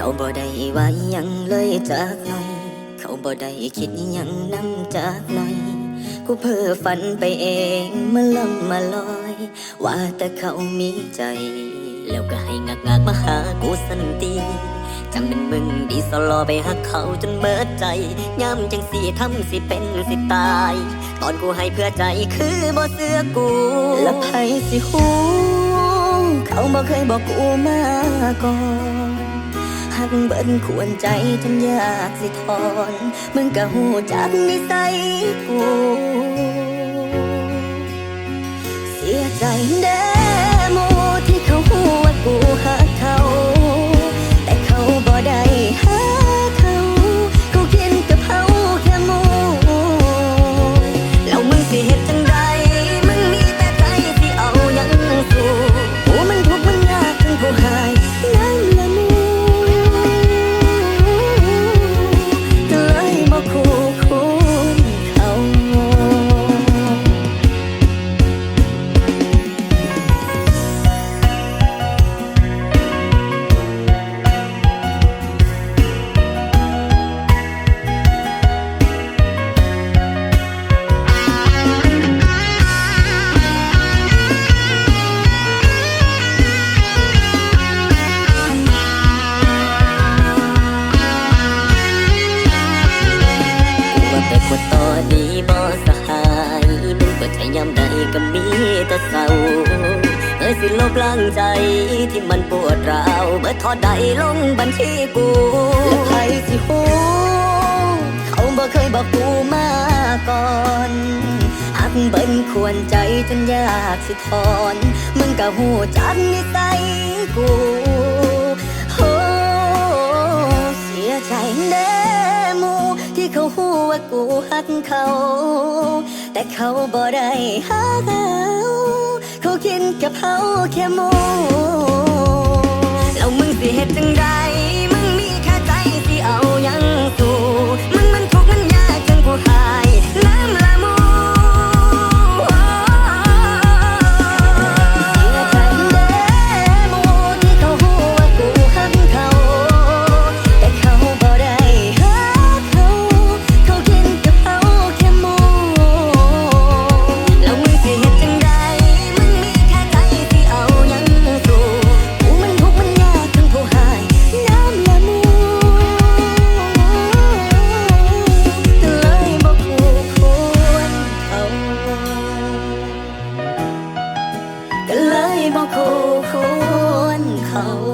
ขาบ่ไว้หยังเลยจากหน่อย เขาบ่ได้คิดยังนำจากหน่อย กูเพ้อฝันไปเองมาลำมาลอย ว่าแต่เขามีใจ แล้วก็ให้งักงักมาหากูสันตีจำเป็นมึงดีสลอไปหักเขาจนเบิดใจย้ำจังสีทำสิเป็นสิตาย ตอนกูให้เพื่อใจคือบ่เสื้อกูแล้วไผสิหูเขาบ่เคยบอกกูมาก่อน หักเบิ้นควรใจจนอยากสิทอน มึงก็หูจักนิสัยกู เสียใจเด้ ว่าไปกดต่อดีบ่สหายมึงเปิดใจยามใดก็มีแต่เศร้าเอ้ยสิลบล้างใจที่มันปวดร้าวเบิดทอดใดลงบัญชีกูและใครสิหูเขาบ่เคยบอกกูมาก่อนหักเบิ้นควรใจจนยากสิถอน มึงก็หูจักนิสัยกูโอ้เสียใจเด้ ว่ากูหักเขา แต่เขาบ่ได้หักเขาเขากินกับเขาแค่โมู Oh.